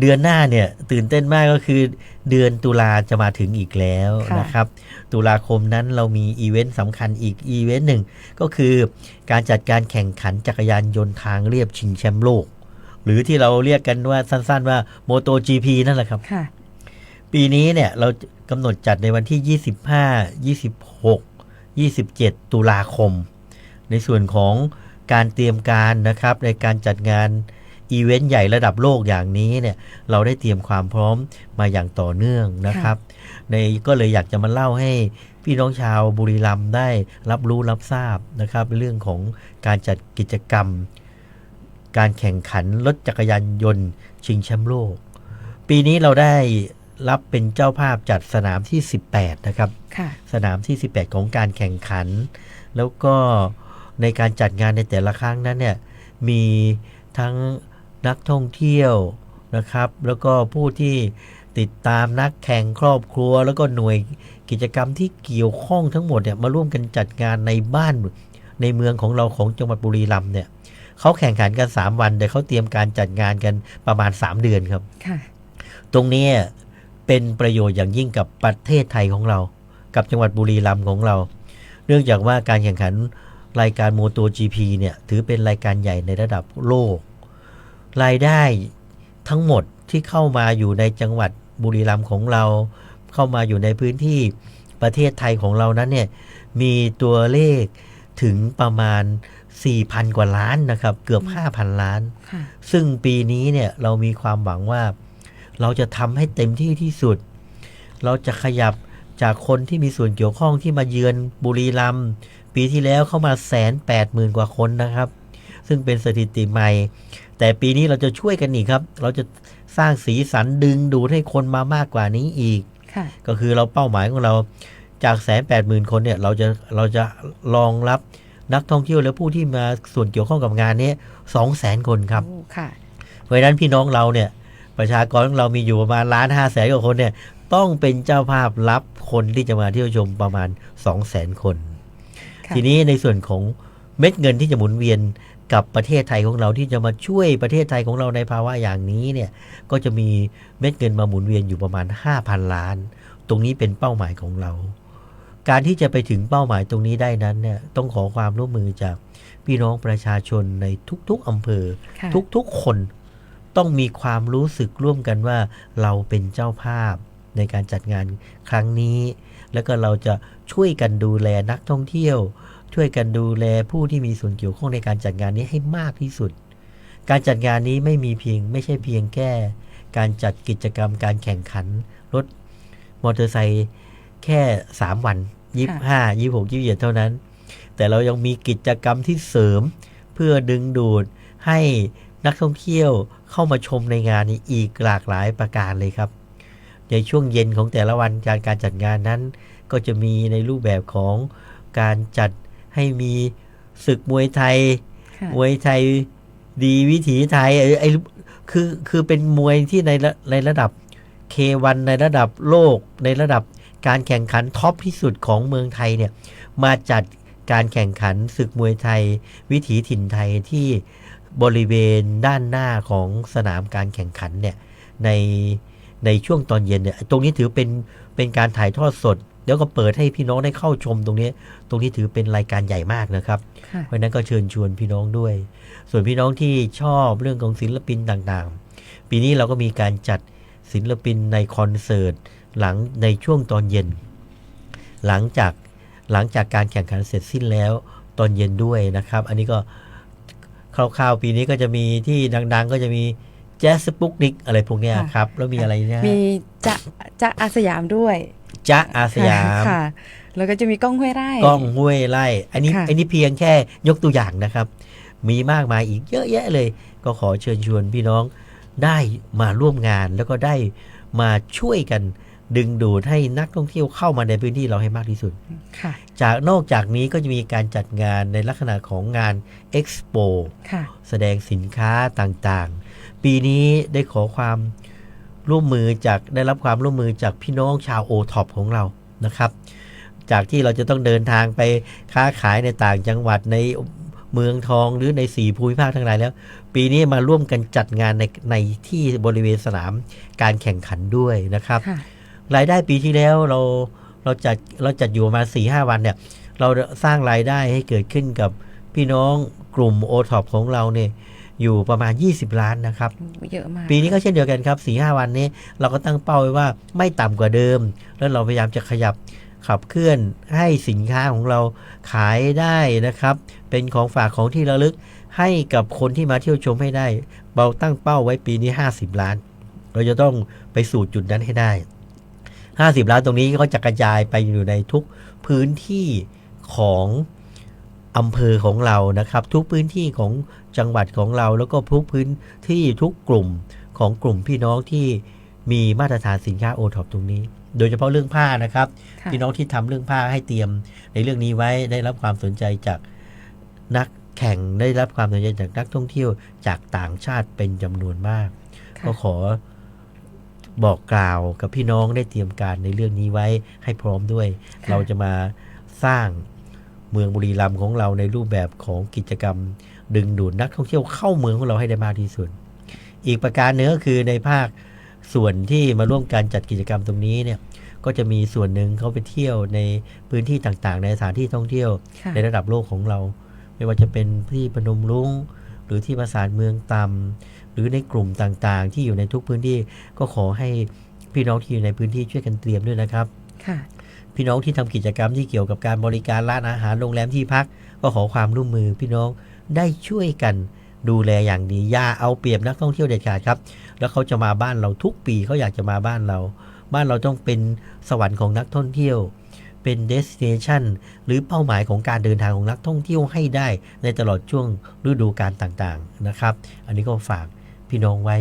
เดือนหน้าเนี่ยตื่นเต้นมากก็คือ เดือนตุลาจะมาถึงอีกแล้วค่ะนะครับ ตุลาคมนั้นเรามีอีเวนต์สำคัญอีกอีเวนต์หนึ่ง ก็คือการจัดการแข่งขันจักรยานยนต์ทางเรียบชิงแชมป์โลก หรือที่เราเรียกกันว่าสั้นๆว่า MotoGP นั่นแหละครับค่ะปีนี้เนี่ยเรากำหนดจัดในวันที่ 25 26 27 ตุลาคม ในส่วนของการเตรียมการนะครับในการจัดงาน อีเวนต์ใหญ่ระดับโลกอย่างนี้เนี่ยเราได้เตรียมความพร้อมมาอย่างต่อเนื่องนะครับ ในก็เลยอยากจะมาเล่าให้พี่น้องชาวบุรีรัมย์ได้รับรู้รับทราบนะครับ เรื่องของการจัดกิจกรรม การแข่งขันรถจักรยานยนต์ ชิงแชมป์โลก ปีนี้เราได้รับเป็นเจ้าภาพจัดสนามที่ 18 นะครับค่ะสนามที่ 18 ของการแข่งขัน แล้วก็ในการจัดงานในแต่ละครั้งนั้นเนี่ยมีทั้ง นักท่องเที่ยวนะครับ แล้วก็ผู้ที่ติดตามนักแข่งครอบครัว แล้วก็หน่วยกิจกรรมที่เกี่ยวข้องทั้งหมดเนี่ยมาร่วมกันจัดงานในบ้านในเมืองของเราของจังหวัดบุรีรัมย์เนี่ยเขาแข่งขันกัน 3 วันแต่เขาเตรียมการจัดงานกันประมาณ 3 เดือนครับค่ะตรงนี้เป็นประโยชน์อย่างยิ่งกับประเทศไทยของเรา กับจังหวัดบุรีรัมย์ของเรา เนื่องจากว่าการแข่งขันรายการ m o t o GP เนี่ยถือเป็นรายการใหญ่ในระดับโลก รายได้ทั้งหมดที่เข้ามาอยู่ในจังหวัดบุรีรัมย์ของเรา เข้ามาอยู่ในพื้นที่ประเทศไทยของเรานั้นเนี่ยมีตัวเลขถึงประมาณ 4,000 กว่าล้านนะครับ เกือบ 5,000 ล้านค่ะซึ่งปีนี้เนี่ยเรามีความหวังว่า เราจะทำให้เต็มที่ที่สุด เราจะขยับจากคนที่มีส่วนเกี่ยวข้องที่มาเยือนบุรีรัมย์ปีที่แล้วเข้ามาแสนแปดหมื่นกว่าคนนะครับ ซึ่งเป็นสถิติใหม่ แต่ปีนี้เราจะช่วยกันอีกครับ เราจะสร้างสีสันดึงดูดให้คนมามากกว่านี้อีกค่ะก็คือเราเป้าหมายของเราจากแสนแปดหมื่นคนเนี่ยเราจะเราจะรองรับนักท่องเที่ยวและผู้ที่มาส่วนเกี่ยวข้องกับงานนี้สองแสนคนครับโอ้ค่ะเพราะฉะนั้นพี่น้องเราเนี่ยประชากรของเรามีอยู่ประมาณล้านห้าแสนกว่าคนเนี่ยต้องเป็นเจ้าภาพรับคนที่จะมาเที่ยวชมประมาณ 2 0 0แสนคนค่ะทีนี้ในส่วนของ เม็ดเงินที่จะหมุนเวียนกับประเทศไทยของเราที่จะมาช่วยประเทศไทยของเราในภาวะอย่างนี้เนี่ยก็จะมีเม็ดเงินมาหมุนเวียนอยู่ประมาณ 5,000 ล้าน ตรงนี้เป็นเป้าหมายของเรา การที่จะไปถึงเป้าหมายตรงนี้ได้นั้นเนี่ยต้องขอความร่วมมือจากพี่น้องประชาชนในทุกๆอำเภอค่ะทุกๆคนต้องมีความรู้สึกร่วมกันว่าเราเป็นเจ้าภาพในการจัดงานครั้งนี้ แล้วก็เราจะช่วยกันดูแลนักท่องเที่ยว ช่วยกันดูแลผู้ที่มีส่วนเกี่ยวข้องในการจัดงานนี้ให้มากที่สุด การจัดงานนี้ไม่มีเพียง ไม่ใช่เพียงแค่การจัดกิจกรรมการแข่งขันรถมอเตอร์ไซค์แค่ 3 วันยี่ห้ายี่หกยี่เจ็ดเท่านั้น แต่เรายังมีกิจกรรมที่เสริม เพื่อดึงดูดให้นักท่องเที่ยวเข้ามาชมในงานนี้อีกหลากหลายประการเลยครับ ในช่วงเย็นของแต่ละวันการการจัดงานนั้น ก็จะมีในรูปแบบของการจัด ให้มีศึกมวยไทยค่ะมวยไทยดีวิถีไทยไอ้ไอ้คือคือเป็นมวยที่ในระในระดับ K1 ในระดับโลก ในระดับการแข่งขันท็อปที่สุดของเมืองไทยเนี่ยมาจัดการแข่งขันศึกมวยไทย วิถีถิ่นไทยที่บริเวณด้านหน้าของสนามการแข่งขันเนี่ยในในช่วงตอนเย็นเนี่ยตรงนี้ถือเป็นเป็นการถ่ายทอดสด แล้วก็เปิดให้พี่น้องได้เข้าชมตรงนี้ ตรงนี้ถือเป็นรายการใหญ่มากนะครับค่ะเพราะฉะนั้นก็เชิญชวนพี่น้องด้วย ส่วนพี่น้องที่ชอบเรื่องของศิลปินต่างๆ ปีนี้เราก็มีการจัดศิลปินในคอนเสิร์ตหลังในช่วงตอนเย็น หลังจากหลังจากการแข่งขันเสร็จสิ้นแล้วตอนเย็นด้วยนะครับ อันนี้ก็คร่าวๆปีนี้ก็จะมีที่ดัง ๆ ก็จะมีแจ๊สสปุกนิกอะไรพวกเนี้ยค่ะครับ แล้วมีอะไรเนี่ยมีจะจะอาสยามด้วย จ๊ะอาสยามค่ะ แล้วก็จะมีกล้องห้วยไร่กล้องห้วยไล่อันนี้ค่ะอันนี้เพียงแค่ยกตัวอย่างนะครับ มีมากมายอีกเยอะแยะเลย ก็ขอเชิญชวนพี่น้องได้มาร่วมงานแล้วก็ได้มาช่วยกันดึงดูดให้นักท่องเที่ยวเข้ามาในพื้นที่เราให้มากที่สุดค่ะจากนอกจากนี้ก็จะมีการจัดงานในลักษณะของงานเอ็กซ์โปค่ะแสดงสินค้าต่างๆ ปีนี้ได้ขอความ ร่วมมือจากได้รับความร่วมมือจากพี่น้องชาวโอท็อปของเรานะครับ จากที่เราจะต้องเดินทางไปค้าขายในต่างจังหวัดในเมืองทองหรือในสี่ภูมิภาคทั้งหลายแล้ว ปีนี้มาร่วมกันจัดงานในในที่บริเวณสนามการแข่งขันด้วยนะครับค่ะรายได้ปีที่แล้วเราเราจัดเราจัดอยู่ประมาสี่ห้าวันเนี่ยเราสร้างรายได้ให้เกิดขึ้นกับพี่น้องกลุ่มโอท็อปของเราเนี่ย อยู่ประมาณ 20 ล้านนะครับ เยอะมาก ปีนี้ก็เช่นเดียวกันครับสี่ห้าวันนี้ เราก็ตั้งเป้าไว้ว่าไม่ต่ำกว่าเดิม แล้วเราพยายามจะขยับขับเคลื่อนให้สินค้าของเราขายได้นะครับ เป็นของฝากของที่ระลึกให้กับคนที่มาเที่ยวชมให้ได้ เราตั้งเป้าไว้ปีนี้ 50 ล้าน เราจะต้องไปสู่จุดนั้นให้ได้ 50 ล้านตรงนี้ก็จะกระจายไปอยู่ในทุกพื้นที่ของ อำเภอของเรานะครับ ทุกพื้นที่ของจังหวัดของเราแล้วก็ทุกพื้นที่ทุกกลุ่มของกลุ่มพี่น้องที่มีมาตรฐานสินค้าโอท็อปตรงนี้ โดยเฉพาะเรื่องผ้านะครับค่ะพี่น้องที่ทำเรื่องผ้าให้เตรียมในเรื่องนี้ไว้ได้รับความสนใจจากนักแข่งได้รับความสนใจจากนักท่องเที่ยวจากต่างชาติเป็นจำนวนมากค่ะก็ขอบอกกล่าวกับพี่น้องได้เตรียมการในเรื่องนี้ไว้ให้พร้อมด้วยค่ะเราจะมาสร้าง เมืองบุรีรัมย์ของเราในรูปแบบของกิจกรรม ดึงดูดนักท่องเที่ยวเข้าเมืองของเราให้ได้มากที่สุด อีกประการหนึ่งก็คือในภาคส่วนที่มาร่วมการจัดกิจกรรมตรงนี้เนี่ยก็จะมีส่วนหนึ่งเขาไปเที่ยวในพื้นที่ต่างๆ ในสถานที่ท่องเที่ยวค่ะในระดับโลกของเรา ไม่ว่าจะเป็นที่พนมรุ้งหรือที่ปราสาทเมืองตำหรือในกลุ่มต่างๆ ที่อยู่ในทุกพื้นที่ก็ขอให้พี่น้องที่อยู่ในพื้นที่ช่วยกันเตรียมด้วยนะครับค่ะ พี่น้องที่ทำกิจกรรมที่เกี่ยวกับการบริการร้านอาหารโรงแรมที่พัก ก็ขอความร่วมมือพี่น้องได้ช่วยกันดูแลอย่างดีอย่าเอาเปรียบนักท่องเที่ยวเด็ดขาดครับ แล้วเขาจะมาบ้านเราทุกปีเขาอยากจะมาบ้านเรา บ้านเราต้องเป็นสวรรค์ของนักท่องเที่ยว เป็นเดส i เ a ชันหรือเป้าหมายของการเดินทางของนักท่องเที่ยวให้ได้ในตลอดช่วงฤดูกาลต่างๆนะครับ อันนี้ก็ฝากพี่น้องไว้